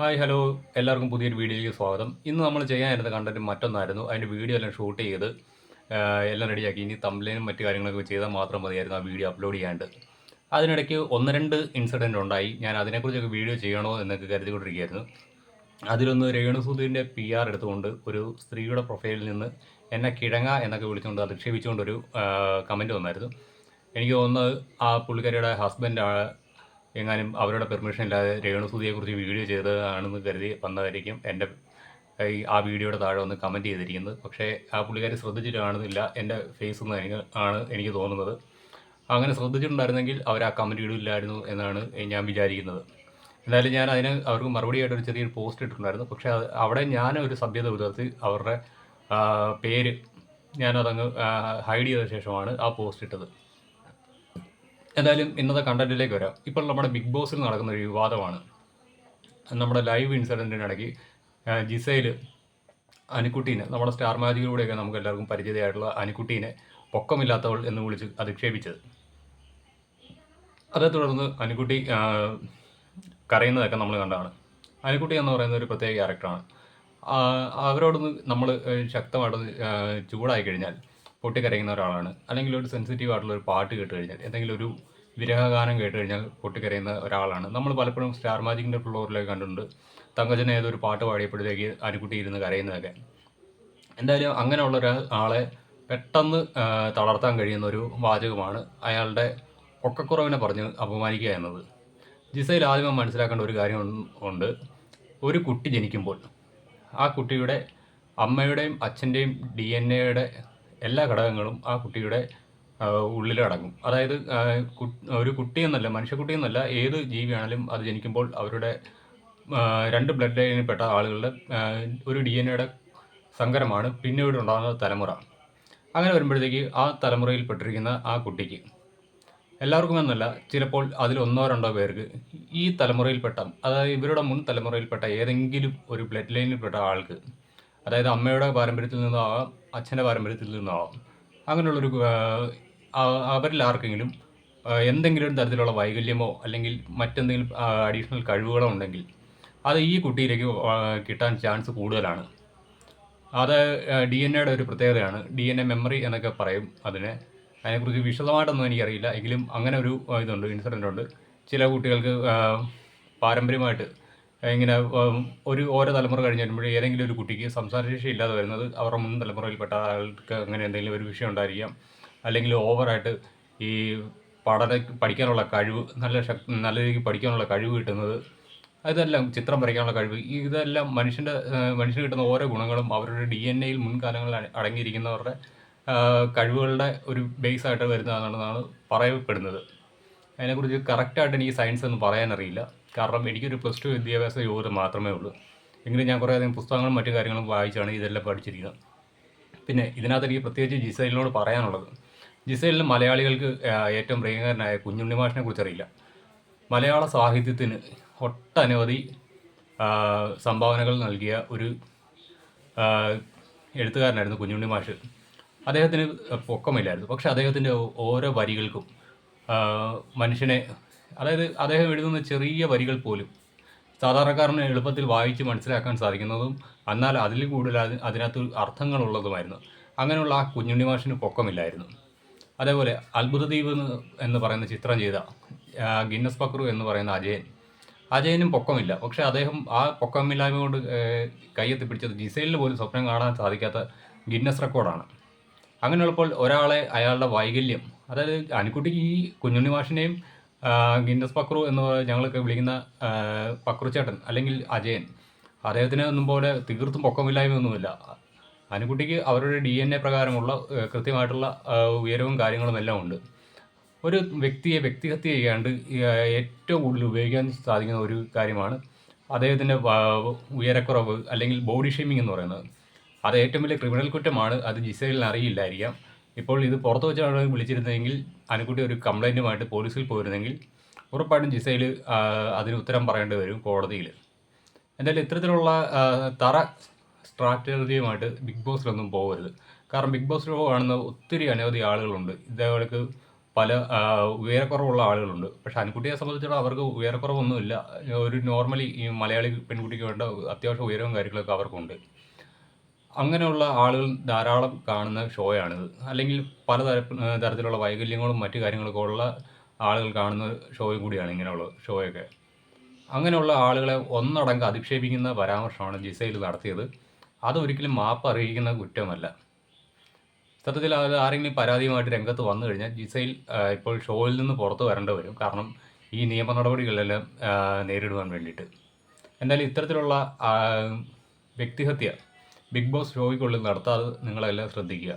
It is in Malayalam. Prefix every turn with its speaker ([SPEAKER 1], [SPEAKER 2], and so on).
[SPEAKER 1] Hi hello. എല്ലാവർക്കും പുതിയൊരു വീഡിയോയിലേക്ക് സ്വാഗതം. ഇന്ന് നമ്മൾ ചെയ്യാനിരുന്ന കണ്ടന്റ് മറ്റൊന്നായിരുന്നു. അതിന്റെ വീഡിയോ എല്ലാം ഷൂട്ട് ചെയ്ത് എല്ലാം റെഡിയാക്കി ഇനി തമ്പ്ലൈനും മറ്റു കാര്യങ്ങളൊക്കെ ചെയ്താൽ മാത്രം മതിയായിരുന്നു ആ വീഡിയോ അപ്ലോഡ് ചെയ്യാണ്ട്. അതിനിടയ്ക്ക് ഒന്ന് രണ്ട് ഇൻസിഡന്റ് ഉണ്ടായി. ഞാൻ അതിനെക്കുറിച്ചൊക്കെ വീഡിയോ ചെയ്യണോ എന്നൊക്കെ കരുതിക്കൊണ്ടിരിക്കുകയായിരുന്നു. അതിലൊന്ന് രേണുസൂദിന്റെ പി ആർ എടുത്തുകൊണ്ട് ഒരു സ്ത്രീയുടെ പ്രൊഫൈലിൽ നിന്ന് എന്നെ കിഴങ്ങ എന്നൊക്കെ വിളിച്ചുകൊണ്ട് അധിക്ഷേപിച്ചുകൊണ്ടൊരു കമന്റ് വന്നായിരുന്നു. എനിക്ക് തോന്നുന്നത് ആ പുള്ളിക്കാരിയുടെ ഹസ്ബൻഡ് എങ്ങാനും അവരുടെ പെർമിഷൻ ഇല്ലാതെ രേണുസൂതിയെക്കുറിച്ച് വീഡിയോ ചെയ്തതാണെന്ന് കരുതി വന്നതായിരിക്കും എന്റെ ഈ ആ വീഡിയോയുടെ താഴെ ഒന്ന് കമന്റ് ചെയ്തിരിക്കുന്നത്. പക്ഷേ ആ പുള്ളിക്കാരി ശ്രദ്ധിച്ചിട്ട് കാണുന്നില്ല എന്റെ ഫേസ് എന്ന് എനിക്ക് ആണ് എനിക്ക് തോന്നുന്നത്. അങ്ങനെ ശ്രദ്ധിച്ചിട്ടുണ്ടായിരുന്നെങ്കിൽ അവർ ആ കമന്റ് ഇടില്ലായിരുന്നു എന്നാണ് ഞാൻ വിചാരിക്കുന്നത്. എന്തായാലും ഞാൻ അതിന് അവർക്ക് മറുപടിയായിട്ട് ഒരു ചെറിയൊരു പോസ്റ്റ് ഇട്ടിട്ടുണ്ടായിരുന്നു. പക്ഷേ അവിടെ ഞാൻ ഒരു സഭ്യത പുലർത്തി അവരുടെ പേര് ഞാനതങ്ങ് ഹൈഡ് ചെയ്ത ശേഷമാണ് ആ പോസ്റ്റ് ഇട്ടത്. എന്തായാലും ഇന്നത്തെ കണ്ടന്റിലേക്ക് വരാം. ഇപ്പോൾ നമ്മുടെ ബിഗ് ബോസിൽ നടക്കുന്ന ഒരു വിവാദമാണ്. നമ്മുടെ ലൈവ് ഇൻസിഡന്റിനിടയ്ക്ക് ജിസയിൽ അനുക്കുട്ടീനെ നമ്മുടെ സ്റ്റാർ മാജിക്കിലൂടെയൊക്കെ നമുക്ക് എല്ലാവർക്കും പരിചിതമായിട്ടുള്ള അനുക്കുട്ടീനെ പൊക്കമില്ലാത്തവൾ എന്ന് വിളിച്ച് അധിക്ഷേപിച്ചത്. അതേ തുടർന്ന് അനുക്കുട്ടി കരയുന്നതൊക്കെ നമ്മൾ കണ്ടതാണ്. അനുക്കുട്ടി എന്ന് പറയുന്ന ഒരു പ്രത്യേക ക്യാരക്ടറാണ് അവരോടൊന്ന് നമ്മൾ ശക്തമായിട്ടൊന്ന് ചൂടായി കഴിഞ്ഞാൽ പൊട്ടിക്കരയുന്ന ഒരാളാണ്. അല്ലെങ്കിൽ ഒരു സെൻസിറ്റീവ് ആയിട്ടുള്ള ഒരു പാട്ട് കേട്ട് കഴിഞ്ഞാൽ എന്തെങ്കിലും ഒരു വിരഹഗാനം കേട്ട് കഴിഞ്ഞാൽ പൊട്ടിക്കരയുന്ന ഒരാളാണ്. നമ്മൾ പലപ്പോഴും സ്റ്റാർ മാജിക്കിന്റെ ഫ്ലോറിലൊക്കെ കണ്ടിട്ടുണ്ട്. തങ്കജൻ ഏതൊരു പാട്ട് പാടിയപ്പോഴത്തേക്ക് അനുക്കുട്ടി ഇരുന്ന് കരയുന്നതൊക്കെ. എന്തായാലും അങ്ങനെയുള്ള ഒരു ആളെ പെട്ടെന്ന് തളർത്താൻ കഴിയുന്ന ഒരു വാചകമാണ് അയാളുടെ പൊക്കക്കുറവിനെ പറഞ്ഞ് അപമാനിക്കുക എന്നത്. ജിസയിൽ ആദ്യമേ മനസ്സിലാക്കേണ്ട ഒരു കാര്യം ഉണ്ട്. ഒരു കുട്ടി ജനിക്കുമ്പോൾ ആ കുട്ടിയുടെ അമ്മയുടെയും അച്ഛന്റെയും ഡി എൻ എയുടെ എല്ലാ ഘടകങ്ങളും ആ കുട്ടിയുടെ ഉള്ളിൽ അടങ്ങും. അതായത് ഒരു കുട്ടി എന്നല്ല മനുഷ്യക്കുട്ടി എന്നല്ല ഏത് ജീവിയാണെങ്കിലും അത് ജനിക്കുമ്പോൾ അവരുടെ രണ്ട് ബ്ലഡ് ലൈനിൽപ്പെട്ട ആളുകളുടെ ഒരു ഡി എൻ എയുടെ സങ്കരമാണ് പിന്നീട് ഉണ്ടാകുന്ന തലമുറ. അങ്ങനെ വരുമ്പോഴത്തേക്ക് ആ തലമുറയിൽപ്പെട്ടിരിക്കുന്ന ആ കുട്ടിക്ക് എല്ലാവർക്കും എന്നല്ല ചിലപ്പോൾ അതിൽ രണ്ടോ പേർക്ക് ഈ തലമുറയിൽപ്പെട്ട അതായത് ഇവരുടെ മുൻ തലമുറയിൽപ്പെട്ട ഏതെങ്കിലും ഒരു ബ്ലഡ് ലൈനിൽപ്പെട്ട ആൾക്ക് അതായത് അമ്മയുടെ പാരമ്പര്യത്തിൽ നിന്നാവാം അച്ഛന്റെ പാരമ്പര്യത്തിൽ നിന്നാവാം. അങ്ങനെയുള്ളൊരു അവരിൽ ആർക്കെങ്കിലും എന്തെങ്കിലും തരത്തിലുള്ള വൈകല്യമോ അല്ലെങ്കിൽ മറ്റെന്തെങ്കിലും അഡീഷണൽ കഴിവുകളോ ഉണ്ടെങ്കിൽ അത് ഈ കുട്ടിയിലേക്ക് കിട്ടാൻ ചാൻസ് കൂടുതലാണ്. അത് ഡി എൻ എയുടെ ഒരു പ്രത്യേകതയാണ്. ഡി എൻ എ മെമ്മറി എന്നൊക്കെ പറയും അതിനെ. അതിനെക്കുറിച്ച് വിശദമായിട്ടൊന്നും എനിക്കറിയില്ല. എങ്കിലും അങ്ങനെ ഒരു ഇതുണ്ട് ഇൻസിഡന്റ് ഉണ്ട്. ചില കുട്ടികൾക്ക് പാരമ്പര്യമായിട്ട് ഇങ്ങനെ ഒരു ഓരോ തലമുറ കഴിഞ്ഞ് വരുമ്പോൾ ഏതെങ്കിലും ഒരു കുട്ടിക്ക് സംസാരശേഷി ഇല്ലാതെ വരുന്നത് അവരുടെ മുൻ തലമുറയിൽപ്പെട്ട ആൾക്ക് അങ്ങനെ എന്തെങ്കിലും ഒരു വിഷയം ഉണ്ടായിരിക്കാം. അല്ലെങ്കിൽ ഓവറായിട്ട് ഈ പഠന പഠിക്കാനുള്ള കഴിവ് നല്ല ശക്തി നല്ല രീതിക്ക് പഠിക്കാനുള്ള കഴിവ് കിട്ടുന്നത് അതെല്ലാം ചിത്രം വരയ്ക്കാനുള്ള കഴിവ് ഇതെല്ലാം മനുഷ്യന്റെ മനുഷ്യന് കിട്ടുന്ന ഓരോ ഗുണങ്ങളും അവരുടെ ഡി എൻ എയിൽ മുൻകാലങ്ങളിൽ അടങ്ങിയിരിക്കുന്നവരുടെ കഴിവുകളുടെ ഒരു ബേസ് ആയിട്ട് വരുന്നതാണെന്നാണ് പറയപ്പെടുന്നത്. അതിനെക്കുറിച്ച് കറക്റ്റായിട്ട് എനിക്ക് സയൻസ് ഒന്നും പറയാനറിയില്ല. കാരണം എനിക്കൊരു പ്ലസ് ടു വിദ്യാഭ്യാസ യോഗ്യത മാത്രമേ ഉള്ളൂ. എങ്കിലും ഞാൻ കുറേ അധികം പുസ്തകങ്ങളും മറ്റു കാര്യങ്ങളും വായിച്ചാണ് ഇതെല്ലാം പഠിച്ചിരിക്കുന്നത്. പിന്നെ ഇതിനകത്ത് എനിക്ക് പ്രത്യേകിച്ച് ജിസൈലിനോട് പറയാനുള്ളത്. ജിസൈലിന് മലയാളികൾക്ക് ഏറ്റവും പ്രിയങ്കരനായ കുഞ്ഞുണ്ണി മാഷിനെ കുറിച്ച് അറിയില്ല. മലയാള സാഹിത്യത്തിന് ഒട്ടനവധി സംഭാവനകൾ നൽകിയ ഒരു എഴുത്തുകാരനായിരുന്നു കുഞ്ഞുണ്ണി മാഷ്. അദ്ദേഹത്തിന് പൊക്കമില്ലായിരുന്നു. പക്ഷേ അദ്ദേഹത്തിന്റെ ഓരോ വരികൾക്കും മനുഷ്യനെ അതായത് അദ്ദേഹം എഴുതുന്ന ചെറിയ വരികൾ പോലും സാധാരണക്കാരന് എളുപ്പത്തിൽ വായിച്ച് മനസ്സിലാക്കാൻ സാധിക്കുന്നതും എന്നാൽ അതിൽ കൂടുതൽ അത് അതിനകത്ത് അർത്ഥങ്ങളുള്ളതുമായിരുന്നു. അങ്ങനെയുള്ള ആ കുഞ്ഞുണ്ണി മാഷിന് പൊക്കമില്ലായിരുന്നു. അതേപോലെ അത്ഭുതദ്വീപ് എന്ന് പറയുന്ന ചിത്രം ചെയ്ത ഗിന്നസ് പക്രു എന്ന് പറയുന്ന അജയൻ. അജയനും പൊക്കമില്ല. പക്ഷേ അദ്ദേഹം ആ പൊക്കമില്ലായ്മ കൊണ്ട് കയ്യെത്തി പിടിച്ചത് ജിസൈലിന് പോലും സ്വപ്നം കാണാൻ സാധിക്കാത്ത ഗിന്നസ് റെക്കോർഡാണ്. അങ്ങനെയുള്ളപ്പോൾ ഒരാളെ അയാളുടെ വൈകല്യം അതായത് അനുക്കുട്ടിക്ക് ഈ കുഞ്ഞുണ്ണി മാഷിനെയും ഗിന്നസ് പക്രു എന്ന് ഞങ്ങളൊക്കെ വിളിക്കുന്ന പക്രുച്ചേട്ടൻ അല്ലെങ്കിൽ അജയൻ. അദ്ദേഹത്തിന് ഒന്നും പോലെ തീർത്തും പൊക്കമില്ലായ്മയൊന്നുമില്ല. അനുകുട്ടിക്ക് അവരുടെ ഡി എൻ എ പ്രകാരമുള്ള കൃത്യമായിട്ടുള്ള ഉയരവും കാര്യങ്ങളും എല്ലാം ഉണ്ട്. ഒരു വ്യക്തിയെ വ്യക്തിഹത്യ ചെയ്യാണ്ട് ഏറ്റവും കൂടുതൽ ഉപയോഗിക്കാൻ സാധിക്കുന്ന ഒരു കാര്യമാണ് അദ്ദേഹത്തിന്റെ ഉയരക്കുറവ് അല്ലെങ്കിൽ ബോഡി ഷേമിംഗ് എന്ന് പറയുന്നത്. അത് ഏറ്റവും വലിയ ക്രിമിനൽ കുറ്റമാണ്. അത് ജിസൈലിന് അറിയില്ലായിരിക്കാം. ഇപ്പോൾ ഇത് പുറത്ത് വെച്ചാണ് വിളിച്ചിരുന്നതെങ്കിൽ അനുക്കുട്ടി ഒരു കംപ്ലൈന്റുമായിട്ട് പോലീസിൽ പോയിരുന്നെങ്കിൽ ഉറപ്പായിട്ടും ജിസയിൽ അതിന് ഉത്തരം പറയേണ്ടി വരും കോടതിയിൽ. എന്തായാലും ഇത്തരത്തിലുള്ള തറ സ്ട്രാറ്റജിയുമായിട്ട് ബിഗ് ബോസിലൊന്നും പോകരുത് കാരണം ബിഗ് ബോസിൽ കാണുന്ന ഒത്തിരി അനവധി ആളുകളുണ്ട്. ഇതേപോലെക്ക് പല ഉയരക്കുറവുള്ള ആളുകളുണ്ട്. പക്ഷെ അൻകുട്ടിയെ സംബന്ധിച്ചിടത്തോളം അവർക്ക് ഉയരക്കുറവൊന്നുമില്ല. ഒരു നോർമലി ഈ മലയാളി പെൺകുട്ടിക്ക് വേണ്ട അത്യാവശ്യം ഉയരവും കാര്യങ്ങളൊക്കെ അവർക്കുണ്ട്. അങ്ങനെയുള്ള ആളുകൾ ധാരാളം കാണുന്ന ഷോയാണിത്. അല്ലെങ്കിൽ പല തരത്തിലുള്ള വൈകല്യങ്ങളും മറ്റു കാര്യങ്ങളൊക്കെ ഉള്ള ആളുകൾ കാണുന്ന ഷോയും കൂടിയാണ് ഇങ്ങനെയുള്ള ഷോയൊക്കെ. അങ്ങനെയുള്ള ആളുകളെ ഒന്നടങ്കം അധിക്ഷേപിക്കുന്ന പരാമർശമാണ് ജിസയിൽ നടത്തിയത്. അതൊരിക്കലും മാപ്പ് അറിയിക്കുന്ന കുറ്റമല്ല. സത്യത്തിൽ അത് ആരെങ്കിലും പരാതിയുമായിട്ട് രംഗത്ത് വന്നു കഴിഞ്ഞാൽ ജിസയിൽ ഇപ്പോൾ ഷോയിൽ നിന്ന് പുറത്തു വരേണ്ടി വരും. കാരണം ഈ നിയമ നടപടികളെല്ലാം നേരിടുവാൻ വേണ്ടിയിട്ട്. എന്തായാലും ഇത്തരത്തിലുള്ള വ്യക്തിഹത്യ ബിഗ് ബോസ് ഷോയ്ക്കുള്ളിൽ നടത്താതെ നിങ്ങളെല്ലാം ശ്രദ്ധിക്കുക.